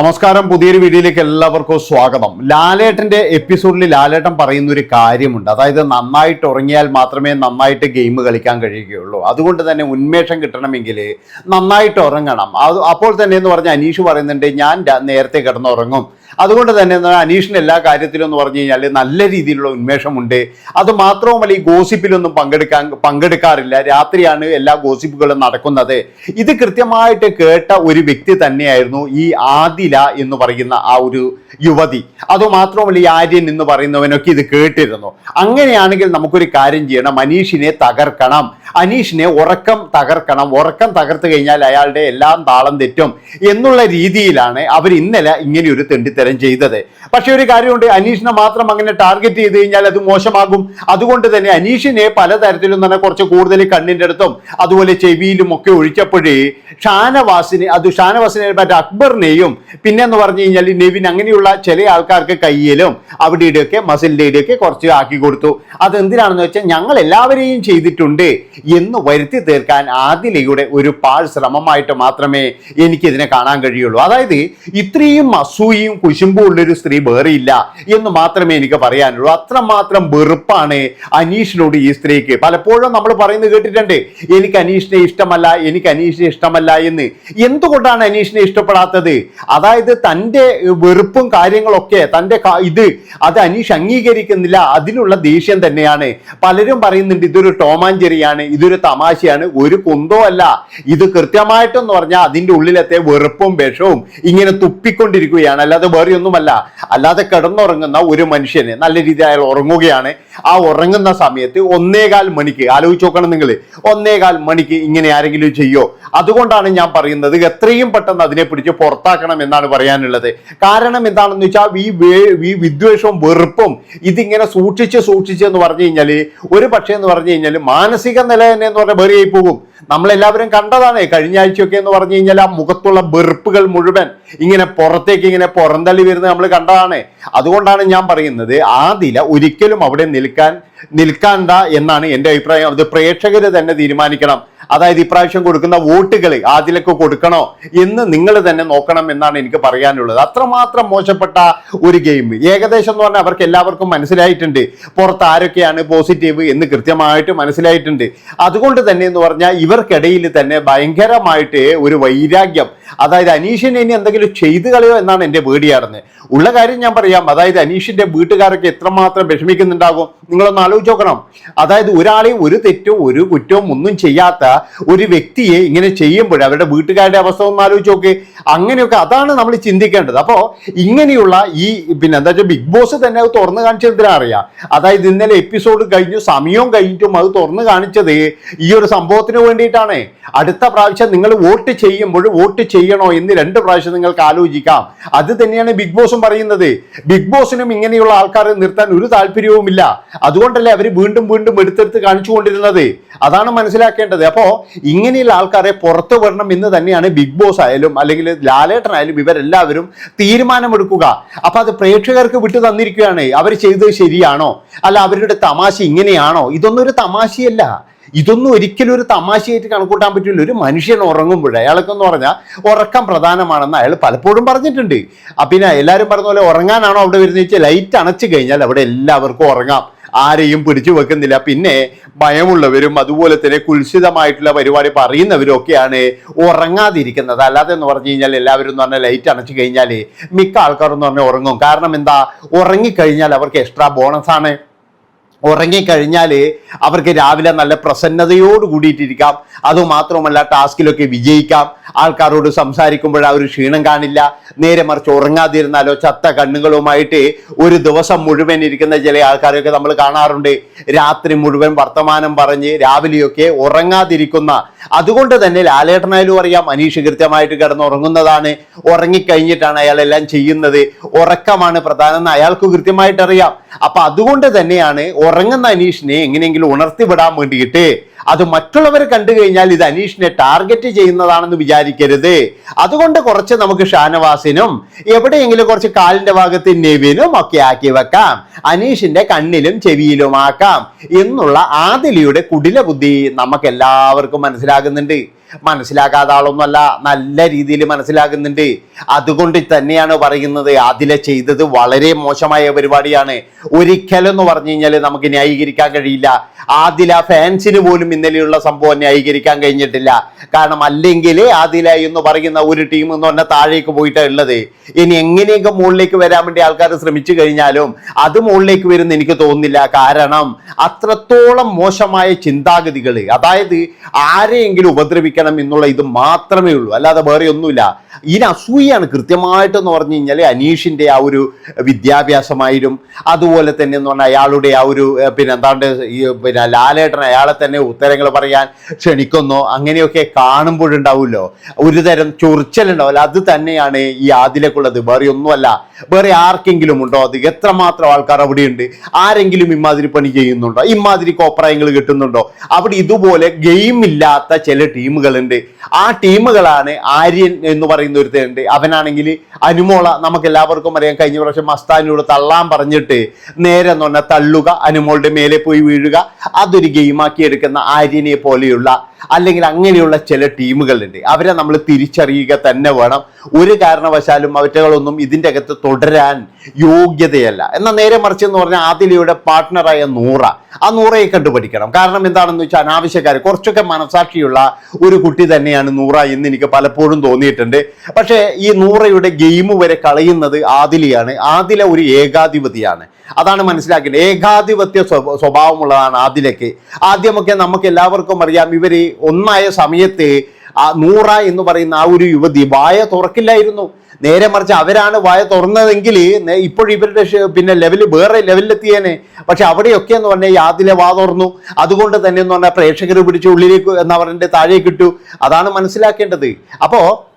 നമസ്കാരം. പുതിയൊരു വീഡിയോയിലേക്ക് എല്ലാവർക്കും സ്വാഗതം. ലാലേട്ടന്റെ എപ്പിസോഡിൽ ലാലേട്ടൻ പറയുന്ന ഒരു കാര്യമുണ്ട്. അതായത് നന്നായിട്ട് ഉറങ്ങിയാൽ മാത്രമേ നന്നായിട്ട് ഗെയിം കളിക്കാൻ കഴിയുകയുള്ളൂ. അതുകൊണ്ട് തന്നെ ഉന്മേഷം കിട്ടണമെങ്കിൽ നന്നായിട്ട് ഉറങ്ങണം. അത് അപ്പോൾ തന്നെ എന്ന് പറഞ്ഞ അനീഷ് പറയുന്നുണ്ട് ഞാൻ നേരത്തെ കിടന്നുറങ്ങും. അതുകൊണ്ട് തന്നെ അനീഷിന് എല്ലാ കാര്യത്തിലും എന്ന് പറഞ്ഞു കഴിഞ്ഞാൽ നല്ല രീതിയിലുള്ള ഉന്മേഷമുണ്ട്. അത് മാത്രവുമല്ല ഈ ഗോസിപ്പിലൊന്നും പങ്കെടുക്കാൻ പങ്കെടുക്കാറില്ല. രാത്രിയാണ് എല്ലാ ഗോസിപ്പുകളും നടക്കുന്നത്. ഇത് കൃത്യമായിട്ട് കേട്ട ഒരു വ്യക്തി തന്നെയായിരുന്നു ഈ ആദില എന്ന് പറയുന്ന ആ ഒരു യുവതി. അതുമാത്രവുമല്ല ഈ ആര്യൻ എന്ന് പറയുന്നവനൊക്കെ ഇത് കേട്ടിരുന്നു. അങ്ങനെയാണെങ്കിൽ നമുക്കൊരു കാര്യം ചെയ്യണം. അനീഷിനെ തകർക്കണം. അനീഷിനെ ഉറക്കം തകർക്കണം. ഉറക്കം തകർത്തു കഴിഞ്ഞാൽ അയാളുടെ എല്ലാം താളം തെറ്റും എന്നുള്ള രീതിയിലാണ് അവർ ഇന്നലെ ഇങ്ങനെ ഒരു തെണ്ടിത്തരം ചെയ്തത്. പക്ഷേ ഒരു കാര്യമുണ്ട്. അനീഷിനെ മാത്രം അങ്ങനെ ടാർഗറ്റ് ചെയ്ത് കഴിഞ്ഞാൽ അത് മോശമാകും. അതുകൊണ്ട് തന്നെ അനീഷിനെ പലതരത്തിലും തന്നെ കുറച്ച് കൂടുതൽ കണ്ണിന്റെ അടുത്തും അതുപോലെ ചെവിയിലും ഒക്കെ ഒഴിച്ചപ്പോഴേ ഷാനവാസിനെ അത് ഷാനവാസിനെ മറ്റേ അക്ബറിനെയും പിന്നെ എന്ന് പറഞ്ഞു കഴിഞ്ഞാൽ നെവിൻ അങ്ങനെയുള്ള ചില ആൾക്കാർക്ക് കയ്യിലും അവിടെ ഇടയൊക്കെ മസിലിന്റെ ഇടയൊക്കെ കുറച്ച് ആക്കി കൊടുത്തു. അത് എന്തിനാണെന്ന് വെച്ചാൽ ഞങ്ങൾ എല്ലാവരെയും ചെയ്തിട്ടുണ്ട്. എന്ന് വരുത്തി തീർക്കാൻ ആദിലയുടെ ഒരു പാൾ ശ്രമമായിട്ട് മാത്രമേ എനിക്കിതിനെ കാണാൻ കഴിയുള്ളൂ. അതായത് ഇത്രയും അസൂയയും കുശുമ്പും ഉള്ളൊരു സ്ത്രീ വേറെയില്ല എന്ന് മാത്രമേ എനിക്ക് പറയാനുള്ളൂ. അത്രമാത്രം വെറുപ്പാണ് അനീഷിനോട് ഈ സ്ത്രീക്ക്. പലപ്പോഴും നമ്മൾ പറയുന്നത് കേട്ടിട്ടുണ്ട് എനിക്ക് അനീഷിനെ ഇഷ്ടമല്ല എനിക്ക് അനീഷിനെ ഇഷ്ടമല്ല എന്ന്. എന്തുകൊണ്ടാണ് അനീഷിനെ ഇഷ്ടപ്പെടാത്തത്? അതായത് തന്റെ വെറുപ്പും കാര്യങ്ങളൊക്കെ തന്റെ ഇത് അത് അനീഷ് അംഗീകരിക്കുന്നില്ല. അതിനുള്ള ദേഷ്യം തന്നെയാണ്. പലരും പറയുന്നുണ്ട് ഇതൊരു ടോമാഞ്ചെറിയാണ് ഇതൊരു തമാശയാണ്. ഒരു കുന്തോ അല്ല. ഇത് കൃത്യമായിട്ടെന്ന് പറഞ്ഞാൽ അതിന്റെ ഉള്ളിലത്തെ വെറുപ്പും വിഷവും ഇങ്ങനെ തുപ്പിക്കൊണ്ടിരിക്കുകയാണ്. അല്ലാതെ വേറെ ഒന്നുമല്ല അല്ലാതെ കിടന്നുറങ്ങുന്ന ഒരു മനുഷ്യന് നല്ല രീതിയിൽ അയാൾ ഉറങ്ങുകയാണ്. ആ ഉറങ്ങുന്ന സമയത്ത് ഒന്നേകാൽ മണിക്ക് ആലോചിച്ച് നോക്കണം നിങ്ങൾ ഒന്നേകാൽ മണിക്ക് ഇങ്ങനെ ആരെങ്കിലും ചെയ്യോ? അതുകൊണ്ടാണ് ഞാൻ പറയുന്നത് എത്രയും പെട്ടെന്ന് അതിനെ പിടിച്ച് പുറത്താക്കണം എന്നാണ് പറയാനുള്ളത്. കാരണം എന്താണെന്ന് വെച്ചാൽ ഈ ഈ വിദ്വേഷവും വെറുപ്പും ഇതിങ്ങനെ സൂക്ഷിച്ച് സൂക്ഷിച്ച് എന്ന് പറഞ്ഞു കഴിഞ്ഞാൽ ഒരു പക്ഷേ എന്ന് പറഞ്ഞു കഴിഞ്ഞാൽ മാനസിക നില തന്നെ എന്ന് പറഞ്ഞാൽ വേറെയായി പോകും. നമ്മളെല്ലാവരും കണ്ടതാണ് കഴിഞ്ഞ ആഴ്ചയൊക്കെ എന്ന് പറഞ്ഞു കഴിഞ്ഞാൽ ആ മുഖത്തുള്ള വെറുപ്പുകൾ മുഴുവൻ ഇങ്ങനെ പുറത്തേക്ക് ഇങ്ങനെ പുറന്തള്ളി വരുന്നത് നമ്മൾ കണ്ടതാണ്. അതുകൊണ്ടാണ് ഞാൻ പറയുന്നത് ആ ആദില ഒരിക്കലും അവിടെ നിൽക്കാൻ നിൽക്കാണ്ട എന്നാണ് എന്റെ അഭിപ്രായം. അത് പ്രേക്ഷകർ തന്നെ തീരുമാനിക്കണം. അതായത് ഇപ്രാവശ്യം കൊടുക്കുന്ന വോട്ടുകൾ ആദിലക്ക് കൊടുക്കണോ എന്ന് നിങ്ങൾ തന്നെ നോക്കണം എന്നാണ് എനിക്ക് പറയാനുള്ളത്. അത്രമാത്രം മോശപ്പെട്ട ഒരു ഗെയിം. ഏകദേശം എന്ന് പറഞ്ഞാൽ അവർക്ക് എല്ലാവർക്കും മനസ്സിലായിട്ടുണ്ട്. പുറത്ത് ആരൊക്കെയാണ് പോസിറ്റീവ് എന്ന് കൃത്യമായിട്ട് മനസ്സിലായിട്ടുണ്ട്. അതുകൊണ്ട് തന്നെ എന്ന് പറഞ്ഞാൽ ഇവർക്കിടയിൽ തന്നെ ഭയങ്കരമായിട്ട് ഒരു വൈരാഗ്യം. അതായത് അനീഷിനെ ഇനി എന്തെങ്കിലും ചെയ്തു കളയോ എന്നാണ് എന്റെ പേടിയാടുന്നത് ഉള്ള കാര്യം ഞാൻ പറയാം. അതായത് അനീഷിന്റെ വീട്ടുകാരൊക്കെ എത്രമാത്രം വിഷമിക്കുന്നുണ്ടാകും? നിങ്ങളൊന്ന് ആലോചിച്ച് നോക്കണം അതായത് ഒരാളെ ഒരു തെറ്റോ ഒരു കുറ്റവും ഒന്നും ചെയ്യാത്ത ഒരു വ്യക്തിയെ ഇങ്ങനെ ചെയ്യുമ്പോൾ അവരുടെ വീട്ടുകാരുടെ അവസ്ഥ ഒന്ന് ആലോചിച്ച് നോക്ക്. അങ്ങനെയൊക്കെ അതാണ് നമ്മൾ ചിന്തിക്കേണ്ടത്. അപ്പോൾ ഇങ്ങനെയുള്ള ഈ പിന്നെ എന്താ വെച്ചാൽ ബിഗ് ബോസ് തന്നെ അത് തുറന്നു കാണിച്ചതിനാ അറിയാം. അതായത് ഇന്നലെ എപ്പിസോഡ് കഴിഞ്ഞു സമയവും കഴിഞ്ഞിട്ടും അത് തുറന്നു കാണിച്ചത് ഈ ഒരു സംഭവത്തിന് വേണ്ടിയിട്ടാണ്. അടുത്ത പ്രാവശ്യം നിങ്ങൾ വോട്ട് ചെയ്യുമ്പോൾ വോട്ട് ചെയ്യണോ എന്ന് രണ്ട് പ്രാവശ്യം നിങ്ങൾക്ക് ആലോചിക്കാം. അത് തന്നെയാണ് ബിഗ് ബോസും പറയുന്നത്. ബിഗ് ബോസിനും ഇങ്ങനെയുള്ള ആൾക്കാരെ നിർത്താൻ ഒരു താല്പര്യവുമില്ല. അതുകൊണ്ടല്ലേ അവർ വീണ്ടും വീണ്ടും എടുത്തെടുത്ത് കാണിച്ചുകൊണ്ടിരുന്നത് അതാണ് മനസ്സിലാക്കേണ്ടത്. അപ്പോൾ ഇങ്ങനെയുള്ള ആൾക്കാരെ പുറത്തു വരണം എന്ന് തന്നെയാണ് ബിഗ് ബോസ് ആയാലും അല്ലെങ്കിൽ ലാലേട്ടനായാലും ഇവരെല്ലാവരും തീരുമാനമെടുക്കുക. അപ്പോൾ അത് പ്രേക്ഷകർക്ക് വിട്ടു തന്നിരിക്കുകയാണ്. അവർ ചെയ്തത് ശരിയാണോ? അല്ല അവരുടെ തമാശ ഇങ്ങനെയാണോ? ഇതൊന്നും ഒരു തമാശയല്ല. ഇതൊന്നും ഒരിക്കലും ഒരു തമാശയായിട്ട് കണക്കൂട്ടാൻ പറ്റില്ല. ഒരു മനുഷ്യൻ ഉറങ്ങുമ്പോൾ അയാൾക്കെന്ന് പറഞ്ഞാൽ ഉറക്കം പ്രധാനമാണെന്ന് അയാൾ പലപ്പോഴും പറഞ്ഞിട്ടുണ്ട്. പിന്നെ എല്ലാവരും പറഞ്ഞ പോലെ ഉറങ്ങാനാണോ അവിടെ വരുന്നത്? വെച്ചാൽ ലൈറ്റ് അണച്ചു കഴിഞ്ഞാൽ അവിടെ എല്ലാവർക്കും ഉറങ്ങാം. ആരെയും പിടിച്ചു വെക്കുന്നില്ല. പിന്നെ ഭയമുള്ളവരും അതുപോലെ തന്നെ കുൽസിതമായിട്ടുള്ള പരിപാടി പറയുന്നവരും ഒക്കെയാണ് ഉറങ്ങാതിരിക്കുന്നത്. അല്ലാതെ എന്ന് പറഞ്ഞു കഴിഞ്ഞാൽ എല്ലാവരും എന്ന് പറഞ്ഞാൽ ലൈറ്റ് അണച്ചു കഴിഞ്ഞാൽ മിക്ക ആൾക്കാരും എന്ന് പറഞ്ഞാൽ ഉറങ്ങും. കാരണം എന്താ? ഉറങ്ങിക്കഴിഞ്ഞാൽ അവർക്ക് എക്സ്ട്രാ ബോണസ് ആണ്. ഉറങ്ങിക്കഴിഞ്ഞാൽ അവർക്ക് രാവിലെ നല്ല പ്രസന്നതയോട് കൂടിയിട്ടിരിക്കാം. അതുമാത്രമല്ല ടാസ്കിലൊക്കെ വിജയിക്കാം. ആൾക്കാരോട് സംസാരിക്കുമ്പോൾ ആ ഒരു ക്ഷീണം കാണില്ല. നേരെ മറിച്ച് ഉറങ്ങാതിരുന്നാലോ ചത്ത കണ്ണുകളുമായിട്ട് ഒരു ദിവസം മുഴുവൻ ഇരിക്കുന്ന ചില ആൾക്കാരൊക്കെ നമ്മൾ കാണാറുണ്ട്. രാത്രി മുഴുവൻ വർത്തമാനം പറഞ്ഞ് രാവിലെയൊക്കെ ഉറങ്ങാതിരിക്കുന്ന. അതുകൊണ്ട് തന്നെ ലാലേട്ടനായാലും അറിയാം അനീഷ് കൃത്യമായിട്ട് കിടന്ന് ഉറങ്ങുന്നതാണ് ഉറങ്ങിക്കഴിഞ്ഞിട്ടാണ് അയാളെല്ലാം ചെയ്യുന്നത്. ഉറക്കമാണ് പ്രധാനം അയാൾക്ക് കൃത്യമായിട്ട് അറിയാം അപ്പൊ അതുകൊണ്ട് തന്നെയാണ് ഉറങ്ങുന്ന അനീഷിനെ എങ്ങനെയെങ്കിലും ഉണർത്തി വിടാൻ വേണ്ടിയിട്ട്. അത് മറ്റുള്ളവർ കണ്ടു കഴിഞ്ഞാൽ ഇത് അനീഷിനെ ടാർഗറ്റ് ചെയ്യുന്നതാണെന്ന് വിചാരിക്കരുത്. അതുകൊണ്ട് കുറച്ച് നമുക്ക് ഷാനവാസിനും എവിടെയെങ്കിലും കുറച്ച് കാലിന്റെ ഭാഗത്ത് നെവിനും ഒക്കെ ആക്കി വെക്കാം. അനീഷിന്റെ കണ്ണിലും ചെവിയിലും ആക്കാം എന്നുള്ള ആദിലിയുടെ കുടില ബുദ്ധി നമുക്ക് എല്ലാവർക്കും മനസ്സിലാകുന്നുണ്ട്. മനസ്സിലാക്കാത്ത ആളൊന്നുമല്ല നല്ല രീതിയിൽ മനസ്സിലാക്കുന്നുണ്ട് അതുകൊണ്ട് തന്നെയാണ് പറയുന്നത് അതിലെ ചെയ്തത് വളരെ മോശമായ പരിപാടിയാണ്. ഒരിക്കലെന്ന് പറഞ്ഞു കഴിഞ്ഞാൽ നമുക്ക് ന്യായീകരിക്കാൻ കഴിയില്ല. ആദില ഫാൻസിന് പോലും ഇന്നലെയുള്ള സംഭവം ന്യായീകരിക്കാൻ കഴിഞ്ഞിട്ടില്ല. കാരണം അല്ലെങ്കിൽ ആദില എന്ന് പറയുന്ന ഒരു ടീം എന്ന് പറഞ്ഞാൽ താഴേക്ക് പോയിട്ടാണ് ഉള്ളത്. ഇനി എങ്ങനെയൊക്കെ മുകളിലേക്ക് വരാൻ വേണ്ടി ആൾക്കാർ ശ്രമിച്ചു കഴിഞ്ഞാലും അത് മുകളിലേക്ക് വരുന്ന എനിക്ക് തോന്നുന്നില്ല. കാരണം അത്രത്തോളം മോശമായ ചിന്താഗതികൾ അതായത് ആരെയെങ്കിലും ഉപദ്രവിക്കണം എന്നുള്ള ഇത് മാത്രമേ ഉള്ളൂ. അല്ലാതെ വേറെ ഒന്നുമില്ല. ഇതിന് അസൂയാണ് കൃത്യമായിട്ടെന്ന് പറഞ്ഞു കഴിഞ്ഞാൽ അനീഷിന്റെ ആ ഒരു വിദ്യാഭ്യാസമായാലും അതുപോലെ തന്നെ എന്ന് പറഞ്ഞാൽ അയാളുടെ ആ ഒരു പിന്നെ എന്താണ്ട് ഈ പിന്നെ ലാലേട്ടൻ അയാളെ തന്നെ ഉത്തരങ്ങൾ പറയാൻ ക്ഷണിക്കുന്നു അങ്ങനെയൊക്കെ കാണുമ്പോഴുണ്ടാവുമല്ലോ. ഒരു തരം ചൊറിച്ചലുണ്ടാവില്ല അത് തന്നെയാണ് ഈ ആദിലേക്കുള്ളത്. വേറെ ഒന്നുമല്ല. വേറെ ആർക്കെങ്കിലും ഉണ്ടോ? അത് എത്രമാത്രം ആൾക്കാർ അവിടെയുണ്ട്? ആരെങ്കിലും ഇമാതിരി പണി ചെയ്യുന്നുണ്ടോ? ഇമാതിരി കോപ്രായങ്ങൾ കിട്ടുന്നുണ്ടോ? അവിടെ ഇതുപോലെ ഗെയിം ഇല്ലാത്ത ചില ടീമുകളുണ്ട്. ആ ടീമുകളാണ് ആര്യൻ എന്ന് പറയുന്ന ഒരുത്തരുണ്ട്. അവനാണെങ്കിൽ അനുമോള നമുക്ക് എല്ലാവർക്കും അറിയാം. കഴിഞ്ഞ പ്രാവശ്യം മസ്താനിയോട് തള്ളാൻ പറഞ്ഞിട്ട് നേരെ എന്ന് പറഞ്ഞാൽ തള്ളുക അനുമോളുടെ മേലെ പോയി വീഴുക അതൊരു ഗെയിമാക്കി എടുക്കുന്ന ആര്യനെ പോലെയുള്ള അല്ലെങ്കിൽ അങ്ങനെയുള്ള ചില ടീമുകളുണ്ട്. അവരെ നമ്മൾ തിരിച്ചറിയുക തന്നെ വേണം. ഒരു കാരണവശാലും അവറ്റകളൊന്നും ഇതിന്റെ അകത്ത് തുടരാൻ യോഗ്യതയല്ല. എന്നാൽ നേരെ മറിച്ച് എന്ന് പറഞ്ഞാൽ ആദിലയുടെ പാർട്ട്ണറായ നൂറ. ആ നൂറയെ കണ്ടുപഠിക്കണം കാരണം എന്താണെന്ന് വെച്ചാൽ അനാവശ്യക്കാർ കുറച്ചൊക്കെ മനസാക്ഷിയുള്ള ഒരു കുട്ടി തന്നെയാണ് നൂറ എന്ന് എനിക്ക് പലപ്പോഴും തോന്നിയിട്ടുണ്ട്. പക്ഷേ ഈ നൂറയുടെ ഗെയിം വരെ കളയുന്നത് ആദിലയാണ്. ആദില ഒരു ഏകാധിപതിയാണ്. അതാണ് മനസ്സിലാക്കേണ്ടത്. ഏകാധിപത്യ സ്വഭ- സ്വഭാവമുള്ളതാണ് ആദിലയ്ക്ക് ആദ്യമൊക്കെ നമുക്ക് എല്ലാവർക്കും അറിയാം ഇവർ ഒന്നായ സമയത്ത് ആ നൂറ എന്ന് പറയുന്ന ആ ഒരു യുവതി വായ തുറക്കില്ലായിരുന്നു. നേരെ മറിച്ച് അവരാണ് വായ തുറന്നതെങ്കിൽ ഇപ്പോഴും ഇവരുടെ പിന്നെ ലെവൽ വേറെ ലെവലിലെത്തിയേനെ. പക്ഷെ അവിടെയൊക്കെ എന്ന് പറഞ്ഞാൽ ആദിലെ വാ തുറന്നു. അതുകൊണ്ട് തന്നെ എന്ന് പറഞ്ഞാൽ പ്രേക്ഷകർ പിടിച്ച് ഉള്ളിലേക്ക് എന്ന് പറഞ്ഞിട്ട് താഴേക്ക് ഇട്ടു അതാണ് മനസ്സിലാക്കേണ്ടത്. അപ്പോ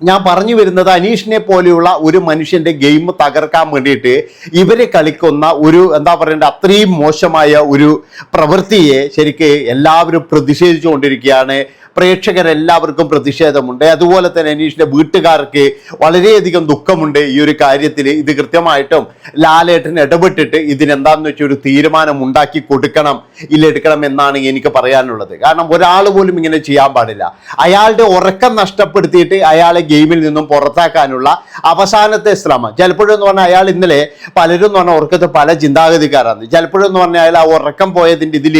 ഞാൻ പറഞ്ഞു വരുന്നത് അനീഷിനെ പോലെയുള്ള ഒരു മനുഷ്യന്റെ ഗെയിം തകർക്കാൻ വേണ്ടിയിട്ട് ഇവർ കളിക്കുന്ന ഒരു എന്താ പറയണ്ട അത്രയും മോശമായ ഒരു പ്രവൃത്തിയെ ശരിക്ക് എല്ലാവരും പ്രതിഷേധിച്ചുകൊണ്ടിരിക്കുകയാണ്. പ്രേക്ഷകരെല്ലാവർക്കും പ്രതിഷേധമുണ്ട്. അതുപോലെ തന്നെ അനീഷിന്റെ വീട്ടുകാർക്ക് വളരെയധികം ദുഃഖമുണ്ട് ഈ ഒരു കാര്യത്തിൽ ഇത് കൃത്യമായിട്ടും ലാലേട്ടൻ ഇടപെട്ടിട്ട് ഇതിനെന്താന്ന് വെച്ചാൽ ഒരു തീരുമാനം ഉണ്ടാക്കി കൊടുക്കണം ഇല്ലെടുക്കണം എന്നാണ് എനിക്ക് പറയാനുള്ളത്. കാരണം ഒരാൾ പോലും ഇങ്ങനെ ചെയ്യാൻ പാടില്ല. അയാളുടെ ഉറക്കം നഷ്ടപ്പെടുത്തിയിട്ട് അയാളെ ഗെയിമിൽ നിന്നും പുറത്താക്കാനുള്ള അവസാനത്തെ ശ്രമം. ചിലപ്പോഴെന്ന് പറഞ്ഞാൽ അയാൾ ഇന്നലെ പലരും എന്ന് പറഞ്ഞാൽ ഉറക്കത്തെ പല ചിന്താഗതിക്കാരാണ്. ചിലപ്പോഴെന്ന് പറഞ്ഞാൽ അയാൾ ആ ഉറക്കം പോയതിന്റെ ഇതിൽ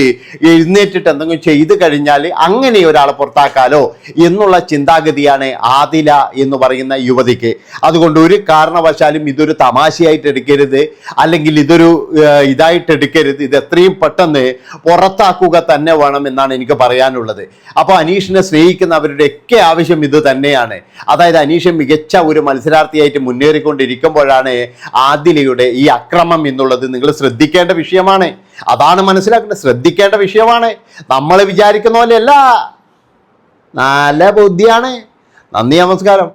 എഴുന്നേറ്റിട്ട് എന്തെങ്കിലും ചെയ്ത് കഴിഞ്ഞാൽ അങ്ങനെ ഒരാളെ പുറത്താക്കാലോ എന്നുള്ള ചിന്താഗതിയാണ് ആദില എന്ന് പറയുന്ന യുവതിക്ക്. അതുകൊണ്ട് ഒരു കാരണവശാലും ഇതൊരു തമാശയായിട്ട് എടുക്കരുത്. അല്ലെങ്കിൽ ഇതൊരു ഇതായിട്ട് എടുക്കരുത്. ഇത് എത്രയും പെട്ടെന്ന് പുറത്താക്കുക തന്നെ വേണം എന്നാണ് എനിക്ക് പറയാനുള്ളത്. അപ്പോൾ അനീഷിനെ സ്നേഹിക്കുന്നവരുടെ ഒക്കെ ആവശ്യം ഇത് തന്നെയാണ്. അതായത് അനീഷ് മികച്ച ഒരു മത്സരാർത്ഥിയായിട്ട് മുന്നേറിക്കൊണ്ടിരിക്കുമ്പോഴാണ് ആദിലയുടെ ഈ അക്രമം എന്നുള്ളത് നിങ്ങൾ ശ്രദ്ധിക്കേണ്ട വിഷയമാണ്. അതാണ് മനസ്സിലാക്കേണ്ടത്. ശ്രദ്ധിക്കേണ്ട വിഷയമാണ്. നമ്മൾ വിചാരിക്കുന്ന പോലെയല്ല. നല്ല ബുദ്ധിയാണ്. നന്ദി നമസ്കാരം.